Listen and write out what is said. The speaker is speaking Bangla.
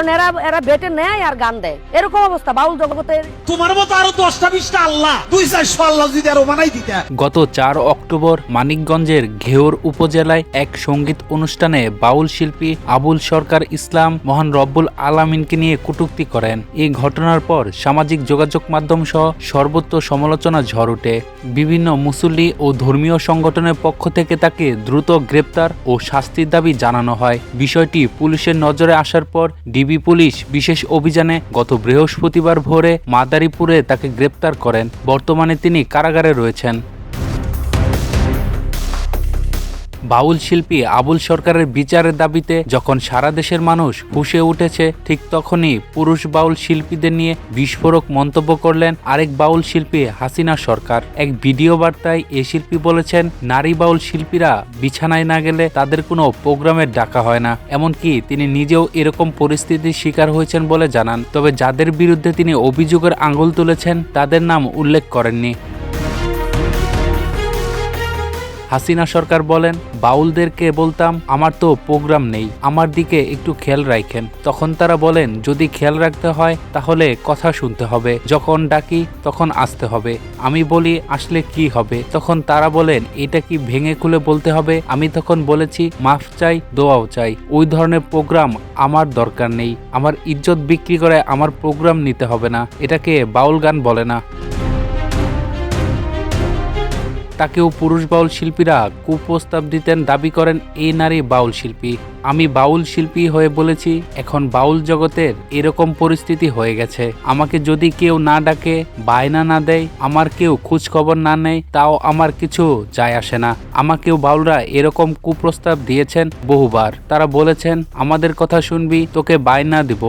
কারণ এরা এরা বেটে নেয় আর গান দেয়। এরকম অবস্থা বাউল জগতের তোমার মতো আরও দশটা বিশটা আল্লাহ দুই চারশো আল্লাহ যদি আরও বানাই দিতে। গত চার অক্টোবর মানিকগঞ্জের ঘেওর উপজেলায় এক সংগীত অনুষ্ঠানে বাউল শিল্পী আবুল সরকার ইসলাম মহান রব্বুল আলামিনকে নিয়ে কটূক্তি করেন। এই ঘটনার পর সামাজিক যোগাযোগ মাধ্যম সহ সর্বত্র সমালোচনা ঝড় ওঠে। বিভিন্ন মুসল্লি ও ধর্মীয় সংগঠনের পক্ষ থেকে তাকে দ্রুত গ্রেপ্তার ও শাস্তির দাবি জানানো হয়। বিষয়টি পুলিশের নজরে আসার পর ডিবি পুলিশ বিশেষ অভিযানে গত বৃহস্পতিবার ভোরে মাদারীপুরে তাকে গ্রেপ্তার করেন। বর্তমানে তিনি কারাগারে রয়েছেন। বাউল শিল্পী আবুল সরকারের বিচারের দাবিতে যখন সারা দেশের মানুষ ফুসে উঠেছে, ঠিক তখনই পুরুষ বাউল শিল্পীদের নিয়ে বিস্ফোরক মন্তব্য করলেন আরেক বাউল শিল্পী হাসিনা সরকার। এক ভিডিও বার্তায় এ শিল্পী বলেছেন, নারী বাউল শিল্পীরা বিছানায় না গেলে তাদের কোনো প্রোগ্রামের ডাকা হয় না। এমনকি তিনি নিজেও এরকম পরিস্থিতির শিকার হয়েছেন বলে জানান। তবে যাদের বিরুদ্ধে তিনি অভিযোগের আঙুল তুলেছেন, তাদের নাম উল্লেখ করেননি। হাসিনা সরকার বলেন, বাউলদেরকে বলতাম, আমার তো প্রোগ্রাম নেই, আমার দিকে একটু খেয়াল রাখেন। তখন তারা বলেন, যদি খেয়াল রাখতে হয়, তাহলে কথা শুনতে হবে, যখন ডাকি, তখন আসতে হবে। আমি বলি, আসলে কি হবে? তখন তারা বলেন, এটা কি ভেঙে খুলে বলতে হবে? আমি তখন বলেছি, মাফ চাই, দোয়াও চাই। ওই ধরনের প্রোগ্রাম আমার দরকার নেই। আমার ইজ্জত বিক্রি করে আমার প্রোগ্রাম নিতে হবে না। এটাকে বাউল গান বলে না। তাকেও পুরুষ বাউল শিল্পীরা কুপ্রস্তাব দিতেন, দাবি করেন এই নারী বাউল শিল্পী আমি বাউল শিল্পী হয়ে বলেছি, এখন বাউল জগতের এরকম পরিস্থিতি হয়ে গেছে। আমাকে যদি কেউ না ডাকে, বায়না না দেয়, আমার কেউ খোঁজ খবর না নেয়, তাও আমার কিছু যায় আসে না। আমাকেও বাউলরা এরকম কুপ্রস্তাব দিয়েছেন বহুবার। তারা বলেছেন, আমাদের কথা শুনবি, তোকে বায়না দিব।